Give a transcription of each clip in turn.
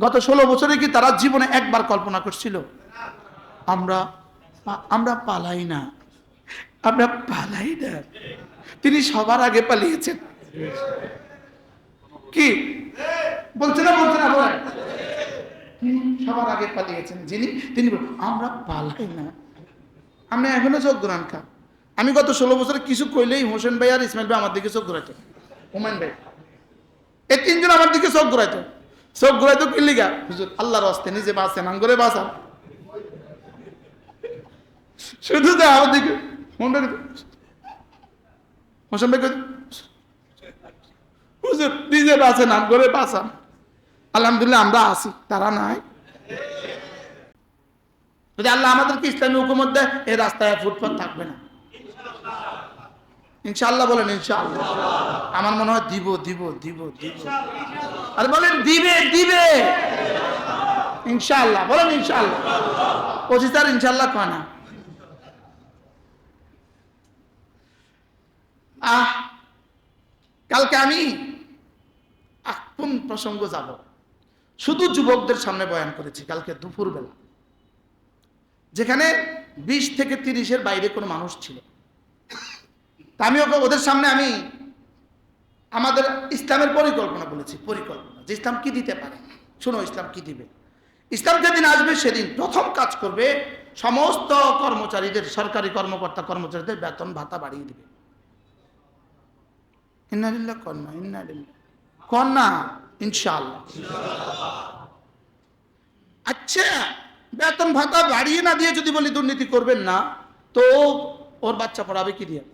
গত ষোলো বছরে কি তারা জীবনে একবার কল্পনা করছিল? আমরা আমরা পালাই না। আমরা পালাই না। তিনি সবার আগে পালিয়েছেন। কি? বলছে না বলছে না সবার আগে পালিয়েছেন। যিনি, তিনি আমরা পালাই না। আমরা এখনও চোখ ঘুরান খা আমি গত ষোলো বছরে কিছু কইলেই হোসেন ভাই আর ইসমাইল ভাই আমার দিকে চোখ ঘুরাইতো। হুমায়ুন ভাই। এই তিনজন আমার দিকে চোখ ঘুরাইতো। চোখ ঘুরাইতো কি লিগা? হুজুর আল্লাহর হস্তে নিজে বাঁচেন আম করে বাঁচান। শুধু যে আমার দিকে ভাই হোসেন ভাই হুজুর নিজে বাঁচেন আম করে বাঁচান। আলহামদুলিল্লাহ আমরা আছি তারা নাই। যদি আল্লাহ আমাদেরকে ইসলামী হুকুমত দেয় এই রাস্তায় ফুটপাথ থাকবে না। ইনশাআল্লাহ বলেন, ইনশাআল্লাহ। আমার মনে হয় দিব দিব দিব দিব। আর বলেন, দিবে দিবে। ইনশাআল্লাহ, বলেন, ইনশাআল্লাহ। পঁচিশ তার ইনশাআল্লাহ কয় না? আহ, কালকে আমি কোন প্রসঙ্গ যাব। শুধু যুবকদের সামনে বয়ান করেছি কালকে দুপুরবেলা। যেখানে বিশ থেকে তিরিশের বাইরে কোনো মানুষ ছিল তা আমি ওকে ওদের সামনে আমি আমাদের ইসলামের পরিকল্পনা বলেছি, পরিকল্পনা। যে ইসলাম কি দিতে পারে? শোনো, ইসলাম কি দিবে? ইসলাম যেদিন আসবে, সেদিন প্রথম কাজ করবে সমস্ত কর্মচারীদের, সরকারি কর্মকর্তা কর্মচারীদের বেতন ভাতা বাড়িয়ে দিবে। ইন্নালিল্লাহ কন্যা ইন্নালিল্লাহ কন্যা, ইনশাআল্লাহ। আচ্ছা বেতন ভাতা বাড়িয়ে না দিয়ে যদি বলি দুর্নীতি করবেন না, তো ওর বাচ্চা পড়াবে কি দিয়ে?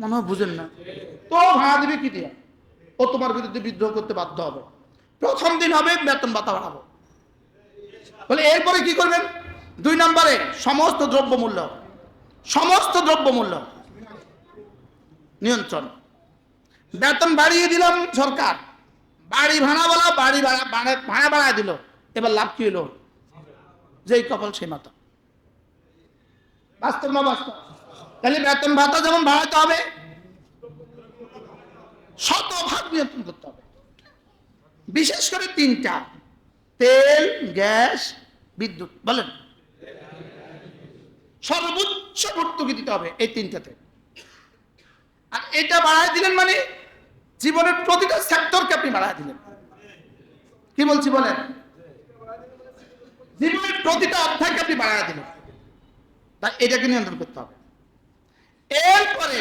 মনে হয় বুঝেন না। তো ভাড়া দিবে কি দিয়ে? ও তোমার বিরুদ্ধে বিদ্রোহ করতে বাধ্য হবে। প্রথম দিন হবে বেতন ভাতা বাড়াবো। বলে, এরপরে কি করবেন? দুই নম্বরে, সমস্ত দ্রব্য মূল্য সমস্ত দ্রব্য মূল্য নিয়ন্ত্রণ। বেতন বাড়িয়ে দিলাম সরকার। বাড়ি ভাড়া বলা, বাড়ি ভাড়া, ভাড়া- ভাড়া বাড়ায় দিল। এবার লাভ কি হলো? যেই কপাল, সেই মাতা বাস্তব না বাস্তব? তাহলে বেতন ভাতা যেমন বাড়াতে হবে, শতভাগ নিয়ন্ত্রণ করতে হবে। বিশেষ করে তিনটা, তেল, গ্যাস, বিদ্যুৎ, বলেন। সর্বোচ্চ ভর্তুকি দিতে হবে এই তিনটাতে। আর এটা বাড়ায় দিলেন মানে জীবনের প্রতিটা সেক্টরকে আপনি বাড়ায় দিলেন। কি বলছি বলেন? জীবনের প্রতিটা অধ্যায়কে আপনি বাড়ায় দিলেন। তাই এটাকে নিয়ন্ত্রণ করতে হবে। এরপরে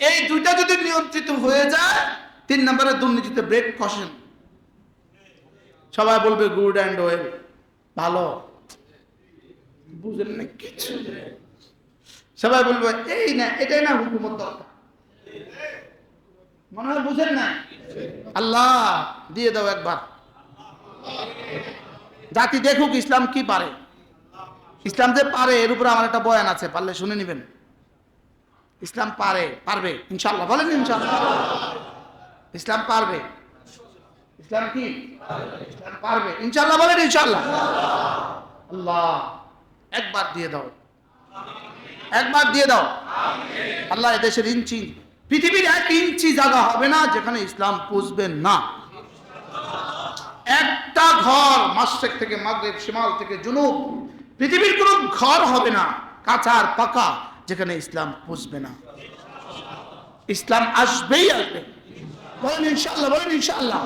এই দুইটা যদি নিয়ন্ত্রিত হয়ে যায়, তিন নম্বরে দুর্নীতিতে ব্রেক কষেন। সবাই বলবে গুড অ্যান্ড ওয়েল ভালো। বুঝেন না কিছু সবাই বলবে, এই না, এটাই না হুকুমত দরকার। মনে হয় বুঝেন না? আল্লাহ, দিয়ে দাও একবার। জাতি দেখুক ইসলাম কি পারে। ইসলাম যে পারে, এর উপরে আমার একটা বয়ান আছে, পারলে শুনে নেবেন। ইসলাম পারে, পারবে ইনশাল্লাহ বলেন ইনশাল্লাহ ইসলাম পারবে। ইসলাম কি? ইসলাম পারবে ইনশাল্লাহ বলেন ইনশাল্লাহ আল্লাহ, একবার দিয়ে দাও। একবার দিয়ে দাও। আল্লাহ এদেশের ইঞ্চি, পৃথিবীর এক ইঞ্চি জায়গা হবে না যেখানে ইসলাম পুষবেন না। একটা ঘর মাসেক থেকে মাগরেব, শিমাল থেকে জুনুব, পৃথিবীর কোনো ঘর হবে না, কাঁচা আর পাকা। যেখানে ইসলাম পুষবে না। ইসলাম আসবেই আসবে। বলেন ইনশাল্লাহ বলেন ইনশাল্লাহ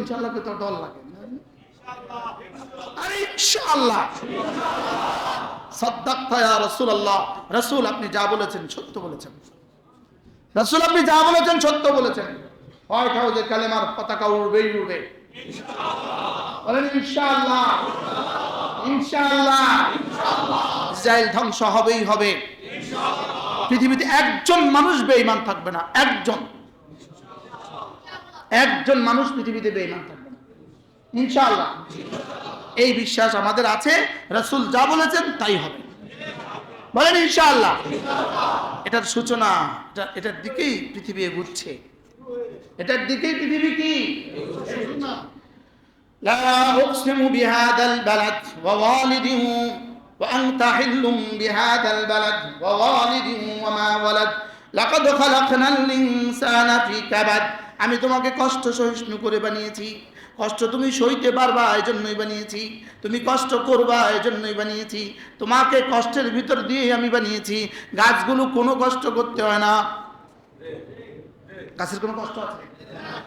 ইনশাল্লাহ ইনশাল্লাহ লাগে যা বলেছেন সত্য বলেছেন। পতাকা উড়বে। বলেন ইনশাআল্লাহ। ইসরায়েল ধ্বংস হবেই হবে পৃথিবীতে একজন মানুষ বেঈমান থাকবে না একজন একজন মানুষ পৃথিবীতে বেঈমান থাকবে না ইনশাআল্লাহ এই বিশ্বাস আমাদের আছে রাসূল যা বলেছেন তাই হবে বলেন ইনশাআল্লাহ এটার সূচনা এটা এটার দিকেই পৃথিবী এগুচ্ছে এটার দিকেই পৃথিবী কি لا أقسم بهذا البلد ووالد وأنت حل بهذا البلد ووالد وما ولد لقد خلقنا الإنسان في كبد আমি তোমাকে কষ্ট সহিষ্ণু করে বানিয়েছি কষ্ট তুমি সইতে পারবা এই জন্যই বানিয়েছি তুমি কষ্ট করবা এই জন্যই বানিয়েছি তোমাকে কষ্টের ভিতর দিয়ে আমি বানিয়েছি গাছগুলো কোনো কষ্ট করতে হয় না গাছের কোনো কষ্ট আছে হ্যাঁ?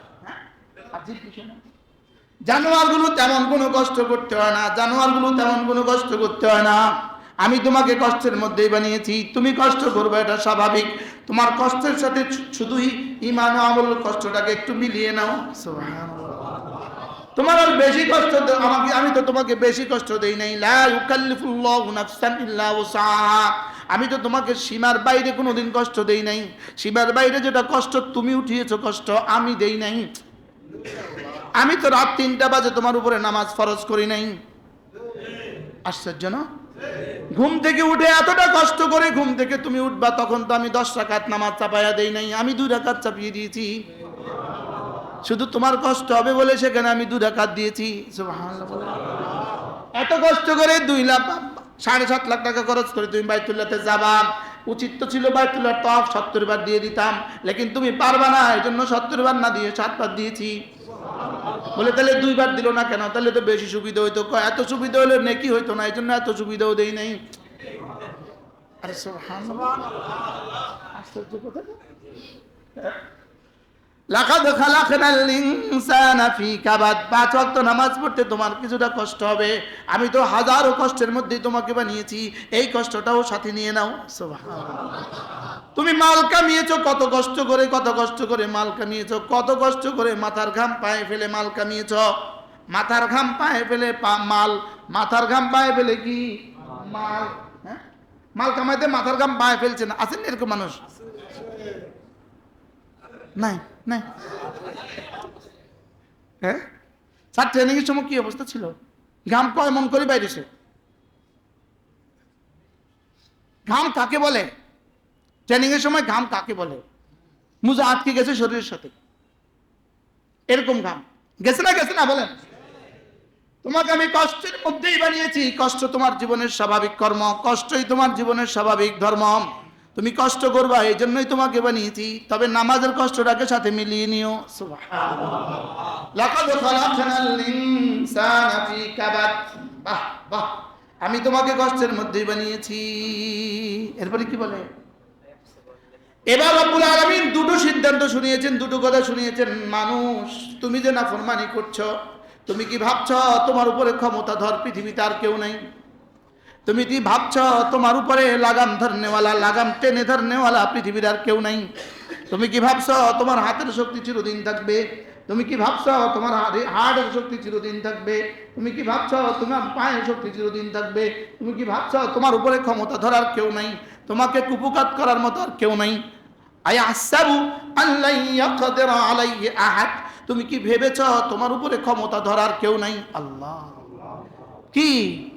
জানোয়ারগুলো তেমন কোনো কষ্ট করতে হয় না, জানোয়ারগুলো তেমন কোনো কষ্ট করতে হয় না। আমি তোমাকে কষ্টের মধ্যেই বানিয়েছি, তুমি কষ্ট করবে, এটা স্বাভাবিক। তোমার কষ্টের সাথে শুধুই ইমান আমল কষ্টটাকে একটু মিলিয়ে নাও। তোমার আর বেশি কষ্ট আমাকে, আমি তো তোমাকে বেশি কষ্ট দেই নাই। আমি তো তোমাকে সীমার বাইরে কোনোদিন কষ্ট দেই নাই। সীমার বাইরে যেটা কষ্ট তুমি উঠিয়েছো কষ্ট আমি দেই নাই। আমি তো রাত তিনটা বাজে তোমার উপরে নামাজ ফরজ করি নাই। আশ্চর্য না? ঘুম থেকে উঠে এতটা কষ্ট করে ঘুম থেকে তুমি উঠবা, তখন তো আমি দশ রাকাত নামাজ চাপাইয়া দেই নাই, আমি দুই রাকাত চাপিয়ে দিয়েছি। শুধু তোমার কষ্ট হবে বলে সেখানে আমি দুই রাকাত দিয়েছি। এত কষ্ট করে দুই লাখ, সাড়ে সাত লাখ টাকা খরচ করে তুমি বাইতুল্লাহতে যাবা। উচিত তো ছিল বাইতুল্লাহ টপ সত্তর বার দিয়ে দিতাম, লেকিন তুমি পারবা না এই জন্য সত্তর বার না দিয়ে সাত বার দিয়েছি বলে, তাহলে দুইবার দিল না কেন তাহলে তো বেশি সুবিধা হইতো এত সুবিধা হলে নেকি হইতো না এই জন্য এত সুবিধাও দেই নাই আরে সুবহানাল্লাহ। আশ্চর্য কথা? লাকাদ খালাকনাল ইনসানা ফি কাবাদ। পাঁচ ওয়াক্ত নামাজ পড়তে তোমার কিছুটা কষ্ট হবে। আমি তো হাজারো কষ্টের মধ্যেই তোমাকে বানিয়েছি। এই কষ্টটাও সাথে নিয়ে নাও। তুমি মাল কামিয়েছো, কত কষ্ট করে, কত কষ্ট করে মাল কামিয়েছো, কত কষ্ট করে মাথার ঘাম পায়ে ফেলে মাল কামিয়েছো। মাথার ঘাম পায়ে ফেলে মাল, মাথার ঘাম পায়ে ফেলে কি? মাল হ্যাঁ? মাল কামাইতে মাথার ঘাম পায়ে ফেলছেন আছেন এরকম মানুষ? নাই। নাই হ্যাঁ স্যার ট্রেনিং এর সময় কি অবস্থা ছিল? ঘাম কয় মন করে বাইরেছে। ঘাম কাকে বলে? ট্রেনিং এর সময় ঘাম কাকে বলে? মুজা আটকে গেছে শরীরের সাথে। এরকম ঘাম। গেছে না গেছে না, বলেন। তোমাকে আমি কষ্টের মধ্যেই বানিয়েছি। কষ্ট তোমার জীবনের স্বাভাবিক কর্ম, কষ্টই তোমার জীবনের স্বাভাবিক ধর্ম। তুমি কষ্ট করবা এই জন্যই তোমাকে বানিয়েছি। তবে নামাজের কষ্টটাকে সাথে মিলিয়ে নিও। বাহ বাহ, আমি তোমাকে কষ্টের মধ্যেই বানিয়েছি। এরপরে কি বলে? এবার রব্বুল আলামিন দুটো সিদ্ধান্ত শুনিয়েছেন, দুটো কথা শুনিয়েছেন। মানুষ, তুমি যে নাফরমানি করছ, তুমি কি ভাবছ তোমার উপরে ক্ষমতা ধর পৃথিবীতে আর কেউ নেই? তুমি কি ভাবছ তোমার উপরে লাগাম ধরনেওয়ালা, লাগাম টেনে ধরনেওয়ালা পৃথিবীর আর কেউ নাই? তুমি কি ভাবছ তোমার হাতের শক্তি চিরদিন থাকবে? তুমি কি ভাবছ তোমার হাড়ে- হাড়ের শক্তি চিরদিন থাকবে? তুমি কি ভাবছ তোমার পায়ের শক্তি চিরদিন থাকবে? তুমি কি ভাবছ তোমার উপরে ক্ষমতা ধরার কেউ নাই? তোমাকে কুপুকাত করার মতো আর কেউ নাই? আল্লাহ তুমি কি ভেবেছ তোমার উপরে ক্ষমতা ধরার কেউ নাই? আল্লাহ। কি?